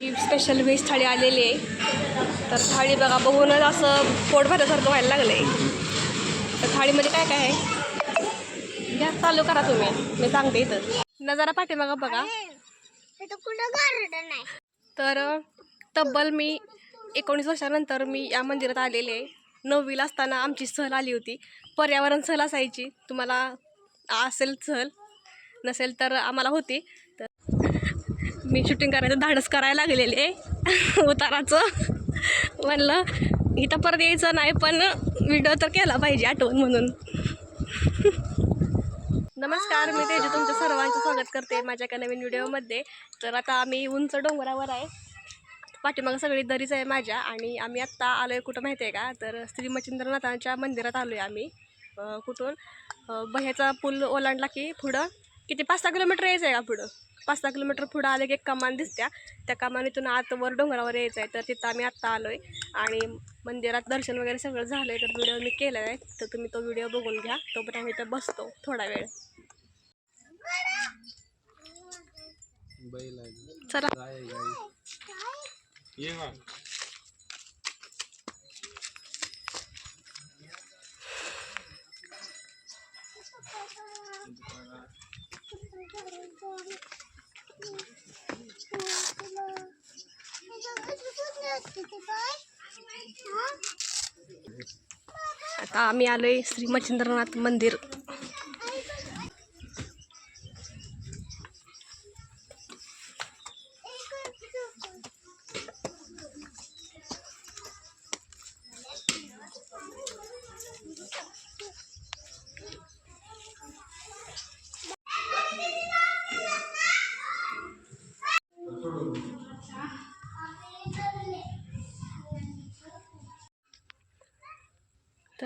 Special veg थाळी आलेली आहे. तर थाळी बघा बघूनच असं पोट भरल्यासारखं व्हायला लागलं आहे तर थाळीमध्ये काय काय आहे? घ्या चालू करा तुम्ही. मी सांगते इथं. नजारा पाठीमागं बघा बघा. तर तब्बल मी एकोणीस वर्षानंतर मी या मंदिरात आलेले आहे. नववीला असताना आमची सहल आली होती. पर्यावरण सहल असायची. तुम्हाला असेल सहल नसेल तर आम्हाला होती. मी शूटिंग करायचं धाडस करायला लागलेले उताराचं. म्हणलं इथं परत यायचं नाही पण व्हिडिओ तर केला पाहिजे आठवण म्हणून. नमस्कार मी तेजू तुमच्या सर्वांचं स्वागत करते माझ्या एका नवीन व्हिडिओमध्ये तर आता आम्ही उंच डोंगरावर आहे. पाठीमागं सगळी दरीच आहे माझ्या आणि आम्ही आत्ता आलो आहे कुठं माहिती आहे का? तर श्री मच्छिंद्रनाथांच्या मंदिरात आलो आहे आम्ही कुठून? बह्याचा पूल ओलांडला की पुढं किती पाच सहा किलोमीटर यायचं आहे का पुढं? पाच सहा किलोमीटर पुढं आलं की एक कमान दिसत्या. त्या कमानीतून आत वर डोंगरावर यायचं आहे तर तिथं आम्ही आत्ता आलो आहे आणि मंदिरात दर्शन वगैरे सगळं झालं आहे तर व्हिडिओ मी केला आहे तर तुम्ही तो व्हिडिओ बघून घ्या. तोपर्यंत आम्ही इथं बसतो थोडा वेळ. चला. आता आम्ही आहे श्री मच्छिंद्रनाथ मंदिर.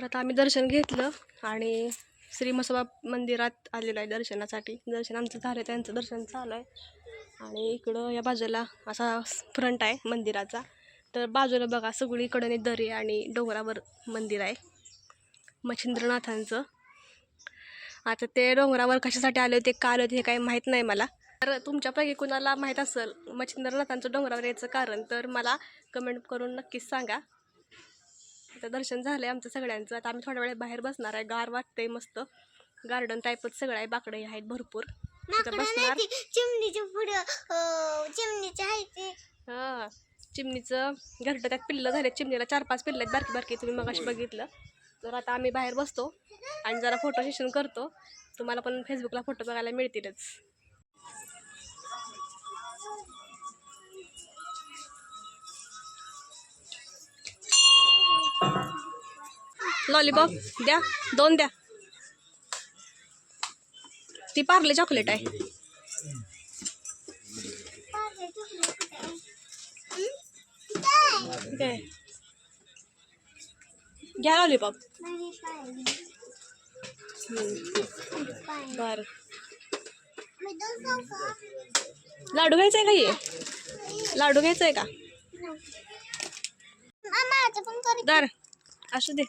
तर आता आम्ही दर्शन घेतलं आणि श्री मसोबा मंदिरात आलेलो आहे दर्शनासाठी. दर्शन आमचं झालं आहे त्यांचं दर्शन चालू आहे. आणि इकडं या बाजूला असा फ्रंट आहे मंदिराचा. तर बाजूला बघा सगळीकडे दरी आणि डोंगरावर मंदिर आहे. मच्छिंद्रनाथांचं. आता ते डोंगरावर कशासाठी आले होते का आले होते हे काही माहीत नाही मला. तर तुमच्यापैकी कुणाला माहीत असेल मच्छिंद्रनाथांचं डोंगरावर यायचं कारण तर मला कमेंट करून नक्कीच सांगा. आता दर्शन झालंय आमचं सगळ्यांचं. आता आम्ही थोड्या वेळ बाहेर बसणार आहे. गार वाटतंय मस्त. गार्डन टाईपच सगळं आहे. बाकडे आहेत भरपूर. बसणार. चिमणीच्या पुढं. चिमणीच्या आहे ते. हां चिमणीचं घरटं त्यात पिल्लं झाले चिमणीला चार पाच पिल्लं आहेत. बारकी बारकी. तुम्ही मग बघितलं. तर आता आम्ही बाहेर बसतो आणि जरा फोटो सेशन करतो. तुम्हाला पण फेसबुकला फोटो बघायला मिळतीलच. लॉलीपॉप द्या दोन द्या. ती पार्ले चॉकलेट आहे. घ्या लॉलीपॉप. बर. लाडू घ्यायचा आहे का ये लाडू घ्यायचा आहे का दर असू दे.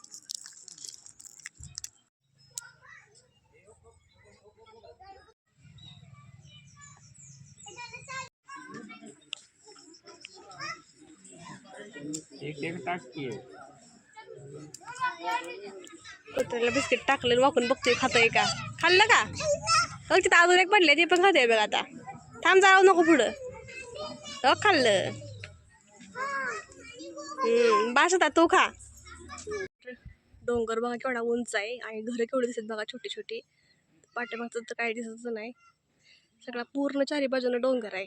एक एक टाक कुत्र्याला बिस्किट टाकलं वाकून बघतोय खातोय का? खाल्लं का? बघ तिथं अजून एक पडले ते पण खातोय बघ आता. थांब जाऊ नको पुढं. हो खाल्लं. बास होता तो खा. डोंगर बघा केवढा उंच आहे आणि घरं केवढी दिसत बघा छोटी छोटी पाठीमागचं तर काही दिसतच नाही. सगळा पूर्ण चारी बाजूनं डोंगर आहे.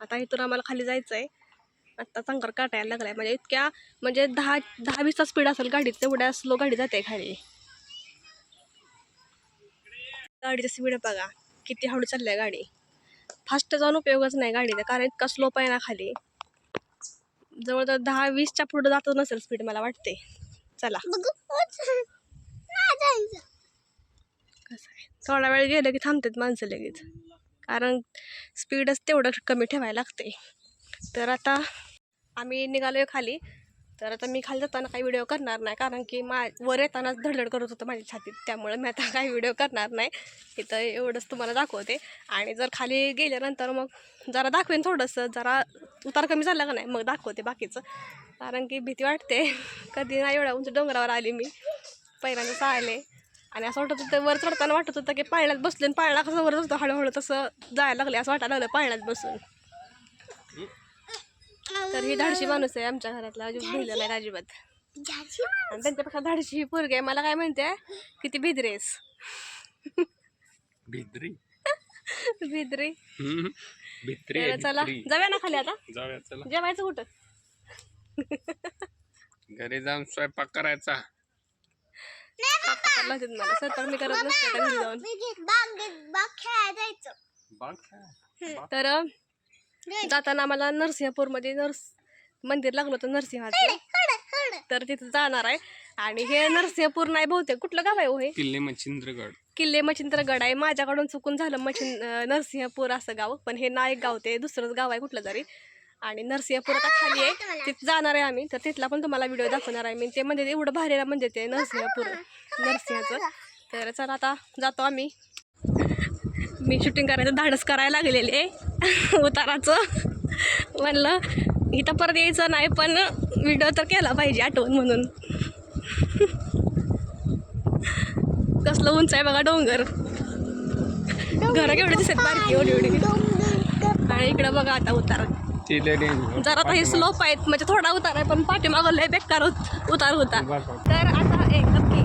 आता इथून आम्हाला खाली जायचं आहे आत्ता चांगला काटायला लागलाय. म्हणजे इतक्या म्हणजे दहा दहा वीसचा स्पीड असेल गाडीत तेवढ्या स्लो गाडी जाते खाली. गाडीचा स्पीड बघा किती हळू चालल्या गाडी. फास्ट जाऊन उपयोगच नाही गाडीचा कारण इतका स्लो आहे ना खाली. जवळजवळ दहा वीसच्या पुढे जात नसेल स्पीड मला वाटते. चला. कसं आहे? थोडा वेळ गेलं की थांबतात माणसं लगेच. कारण स्पीडच तेवढं कमी ठेवायला लागते. तर आता आम्ही निघालो खाली. तर आता मी खाली जाताना काही व्हिडिओ करणार नाही कारण की मा वर येतानाच धडधड करत होतं माझ्या छातीत. त्यामुळे मी आता काही व्हिडिओ करणार नाही. इथं एवढंच तुम्हाला दाखवते. आणि जर खाली गेल्यानंतर मग जरा दाखवेन थोडंसं. जरा उतार कमी झाला का नाही मग दाखवते बाकीचं. कारण की भीती वाटते. कधी नाही एवढ्या उंच डोंगरावर आली मी. पहिल्यांदाच आले आणि असं वाटत होतं वर चढताना वाटत होतं की पाळण्यात बसले आणि पाळणा कसं वर होतं हळूहळू तसं जायला लागले असं वाटायला लागलं पाळण्यात बसून. तर ही धाडशी माणूस आहे आमच्या घरातला अजिबात भिलेला नाही अजिबात. आणि त्यांच्यापेक्षा धाडशी ही पोरगी आहे. मला काय म्हणते किती भिद्रेस भिद्री? तर आहे, चला. जाऊया ना खाली आता. जाऊया चला. जेवायचं कुठं? घरी जाऊन स्वयंपाक करायचा. मला स्वयंपाक मी करत नसते आता घरी जाऊन. मी घेत बागेत बाग खेळायला जायचं. बाग काय? तर जाताना आम्हाला नरसिंहपूरमध्ये नर्स मंदिर लागलं होतं नरसिंहाचं. तर तिथं जाणार आहे. आणि हे नरसिंहपूर नाही बहुतेक. कुठलं गाव आहे हो हे? किल्ले मच्छिंद्रगड. किल्ले मच्छिंद्रगड आहे. माझ्याकडून चुकून झालं मच्छिं अं, नरसिंहपूर असं गाव. पण हे ना एक गाव ते दुसरंच गाव आहे कुठलं तरी. आणि नरसिंहपूर आता खाली आहे. तिथं जाणार आहे आम्ही. तर तिथला पण तुम्हाला व्हिडिओ दाखवणार आहे. मी ते म्हणजे एवढं भारी आहे म्हणजे ते नरसिंहपूर नरसिंहाचं. तर चला आता जातो आम्ही. मी शूटिंग करायचं धाडस करायला लागलेले उताराचं. म्हणलं इथं परत यायचं नाही पण व्हिडिओ तर केला पाहिजे आठवण म्हणून. कसलं उंच आहे बघा डोंगर. घरं केवढे दिसत बारकी एवढी एवढी. आणि इकडं बघा आता उतार. जरा आता हे स्लोप आहेत म्हणजे थोडा उतार आहे पण पाठीमागं लय बेकार उत- उतार होता. तर आता एक नक्की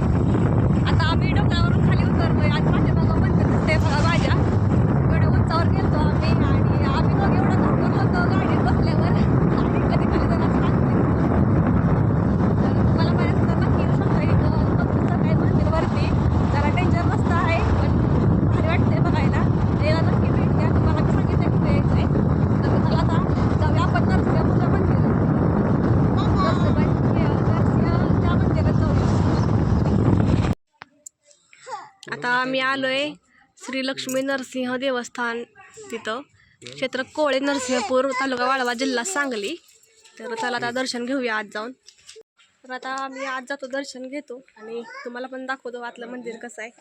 आता आम्ही डोंगरावरून खाली उतरलोय आणि पाठीमागं मंदिर दिसते बघा माझ्या एवढ्या उंचावर गेलतो आम्ही आणि आम्ही मग एवढं घाबरलो होतो गाडीत बसल्यावर आणि कधी खाली जाणार सांगते तर मला माहिती होतं नक्की सांगता इथं बघण्याचं काय मंदिरवरती जरा डेंजर रस्ता आहे पण भारी वाटते बघायला याला नक्की भेट द्या तुम्हाला मी सांगितलं कुठे यायचं आहे तर मी चला आता जाऊया आपण नरसिंहपूरच्या मंदिरात नरसिंह नरसिंहच्या मंदिरात जाऊया मी आलो आहे श्री लक्ष्मी नरसिंह देवस्थान तिथं. क्षेत्र कोळे नरसिंहपूर तालुका वाळवा जिल्हा सांगली. तर चला आता दर्शन घेऊया आज जाऊन. तर आता आम्ही आज जातो दर्शन घेतो आणि तुम्हाला पण दाखवतो आतलं मंदिर कसं आहे.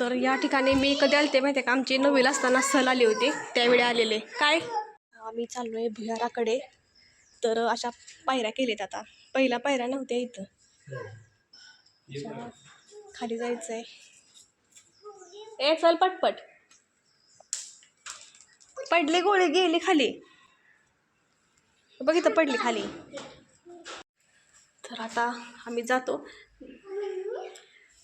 तर या ठिकाणी मी कधी आलते माहिती आहे का? आमची नवीला असताना सहल आली होती. त्यावेळी आलेले. काय? आम्ही चाललो आहे भुयाराकडे. तर अशा पायऱ्या केल्यात आता. पहिल्या पायऱ्या नव्हत्या इथं. खाली जायचं आहे ए चल पटपट. पडली गोळी गेली खाली. बघ इथं पडली खाली. तर आता आम्ही जातो.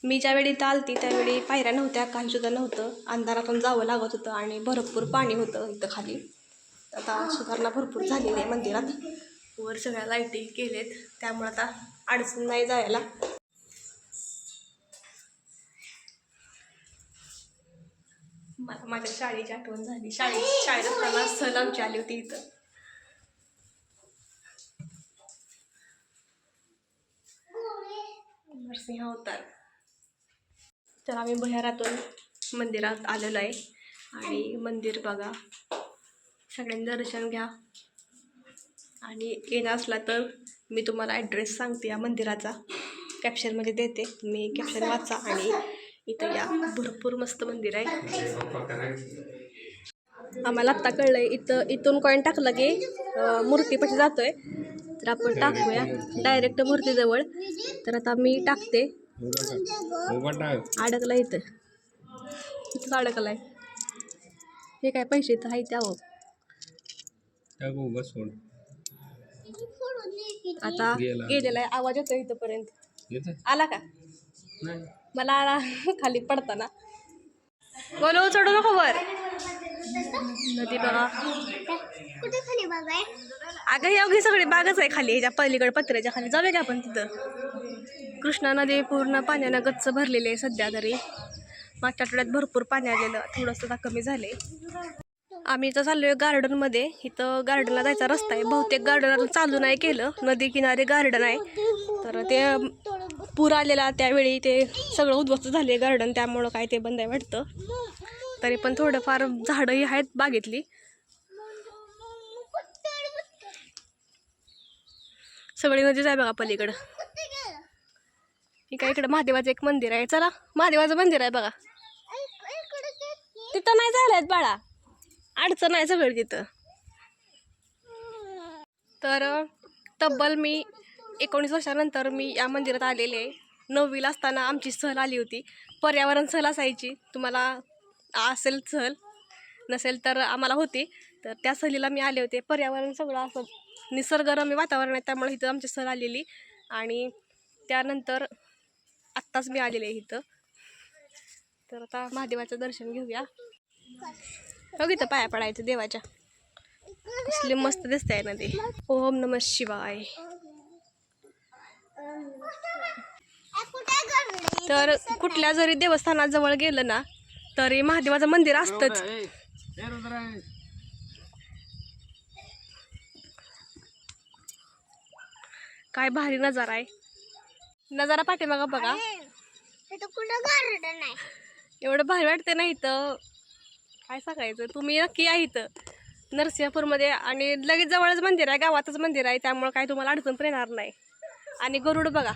मी ज्यावेळी इथं आलती त्यावेळी पायऱ्या नव्हत्या काही सुद्धा नव्हतं. अंधारातून जावं लागत होतं आणि भरपूर पाणी होतं इथं खाली. आता सुधारणा भरपूर झालेली आहे मंदिरात. वर सगळ्या लाईटी केलेत. त्यामुळे आता अडचण नाही जायला. मला माझ्या शाळेची आठवण झाली. शाळेत शाळेत असताना सहल आमची आली होती इथं. नरसिंह अवतार. तर आम्ही बहिरातून मंदिरात आलेलो आहे. आणि मंदिर बघा. सगळ्यांनी दर्शन घ्या. आणि येणार असला तर मी तुम्हाला ॲड्रेस सांगते या मंदिराचा. कॅप्शनमध्ये देते. मी कॅप्शन वाचा आणि इथं या. भरपूर मस्त मंदिर आहे. आम्हाला आत्ता कळलं आहे इथं इथून कॉईन टाकलं की मूर्तीपाशी जातो आहे तर आपण टाकूया. डायरेक्ट मूर्तीजवळ. तर आता मी टाकते. अडकला इथं. इथंच आहे हे काय पैसे इथं आहे त्यावर टाक सोड. आता गेला. गेलेला आहे. आवाज येतो इथंपर्यंत. येतं? आला का? नाही. मला आला. खाली पडताना. बोलू चढू नको वर. नदी बघा कुठे खाली बाग आहे अगं ही अवघी सगळी बागच आहे खाली. ह्याच्या पलीकडे पत्र्याच्या खाली. जाऊया का आपण तिथं? कृष्णा नदी पूर्ण पाण्यानं गच्च भरलेली आहे सध्या तरी. मागच्या आठवड्यात भरपूर पाणी आलेलं. थोडंसं आता कमी झाले आम्ही इथं चाललोय गार्डनमध्ये. इथं गार्डनला जायचा रस्ता आहे. बहुतेक गार्डन अजून चालू नाही केलं. नदी किनारे गार्डन आहे. तर ते पूर आलेला त्यावेळी ते सगळं उद्ध्वस्त झाले गार्डन. त्यामुळं काय ते बंद आहे वाटतं. तरी पण थोडंफार झाडंही आहेत बागेतली. सगळी नदीच आहे बघा पलीकडं. ही इकडं महादेवाचं एक मंदिर आहे. चला महादेवाचं मंदिर आहे बघा. तिथं नाही जायला बाळा. अडचण आहे सगळं तिथं. तर तब्बल मी एकोणीस वर्षानंतर मी या मंदिरात आलेले आहे. नववीला असताना आमची सहल आली होती. पर्यावरण सहल असायची. तुम्हाला असेल सहल नसेल तर आम्हाला होती. तर त्या सहलीला मी आले होते. पर्यावरण सगळं असं निसर्गरम्य वातावरण आहे त्यामुळे इथं आमची सहल आलेली. आणि त्यानंतर आत्ताच मी आलेले आहे इथं. तर आता महादेवाचं दर्शन घेऊया. बघ इथं पाया पडायचं देवाच्या. कसली मस्त दिसतंय ना ते. ओम नम शिवाय. तर कुठल्या जरी देवस्थानाजवळ गेलं ना तरी महादेवाचं मंदिर असतंच. काय भारी नजारा आहे. नजारा पाठीमागा बघा. आहे? एवढं भारी वाटते ना इथं. काय सांगायचं? तुम्ही नक्की या इथं. नरसिंहपूरमध्ये आणि लगेच जवळच मंदिर आहे गावातच मंदिर आहे त्यामुळं काय तुम्हाला अडचण पण येणार नाही. आणि गरुड बघा.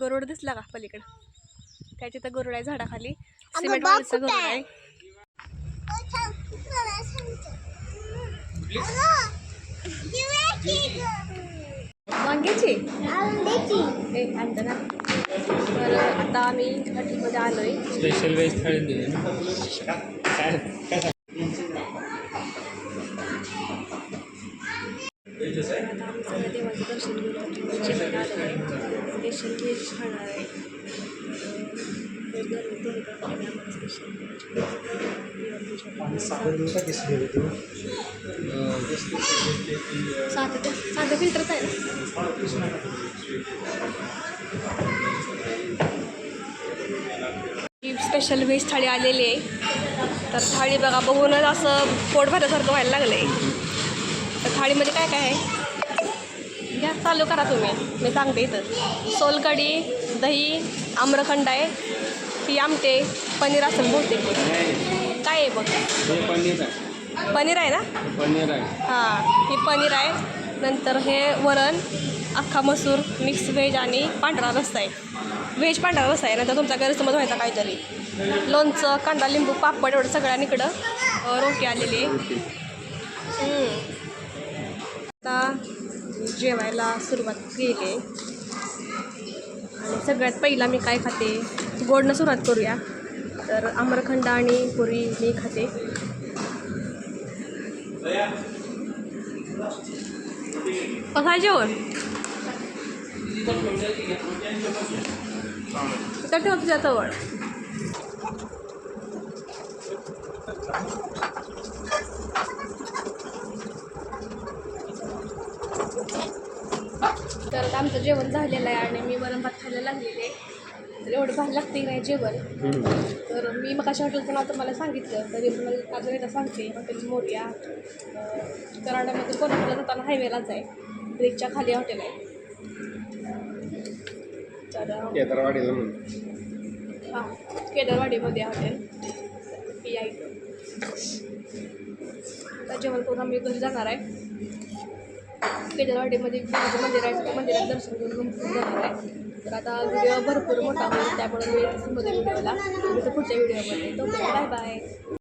गरुड दिसला का पलीकडं? काय तिथं गरुड आहे झाडाखाली. सिमेंट वालीचं गरुड आहे? आहे? वांग्याची? तर आता आम्ही हॉटेलमध्ये आलो आहे स्पेशल वेज थाळी दिली ना. काय काय आता आम्ही सगळं देवाचं दर्शन घेऊन हॉटेलमध्ये आलो. आहे स्पेशल व्हेज खाणार आहे. व्हेज नॉनव्हेज दोन्ही प्रकार आहे आम्हाला स्पेशल साधं द्या साधं फिल्टरच आहे ना स्पेशल व्हेज थाळी आलेली आहे. तर थाळी बघा बघूनच असं पोट भरल्यासारखं व्हायला लागलं आहे तर थाळीमध्ये काय काय आहे? घ्या चालू करा तुम्ही. मी सांगते इथं. सोलकढी दही आम्रखंड आहे. ही आमटे पनीर असेल बहुतेक. काय आहे बघ? पनीर आहे. पनीर आहे ना? पनीर आहे. हां ही पनीर आहे. नंतर हे वरण. अख्खा मसूर मिक्स व्हेज आणि पांढरा रस्सा आहे. व्हेज पांढरा रस्सा आहे नंतर तुमचा गैरसमज व्हायचा काहीतरी. लोणचं कांदा लिंबू पापड एवढं सगळ्या इकडं अं, रोटी आलेली. आता जेवायला सुरुवात केली आहे. आणि सगळ्यात पहिला मी काय खाते? गोडनं सुरुवात करूया. तर आम्रखंड आणि पुरी मी खाते. कसं जेवण. ठेव तुझ्या जवळ तर आता आमचं जेवण झालेलं आहे आणि मी वरण भात खायला लागलेले तर एवढं भारी लागते नाही जेवण. तर मी मग अशा हॉटेलचं नाव तुम्हाला सांगितलं. तरी पण अजून एकदा सांगते. हॉटेल मोर्या कराडामध्ये कोल्हापूरला जाताना हायवेलाच आहे. ब्रिजच्या खाली हॉटेल आहे. तर केदारवाडीला हां केदारवाडीमध्ये हॉटेल पी आय. आता जेवण करून आम्ही घरी जाणार आहे. केदारवाडीमध्ये मंदिर आहे त्या मंदिरात दर्शन करून जाणार आहे. तर आता व्हिडिओ भरपूर मोठा होईल त्यामुळे वेळमध्ये व्हिडिओला पुढच्या व्हिडिओमध्ये तो बाय बाय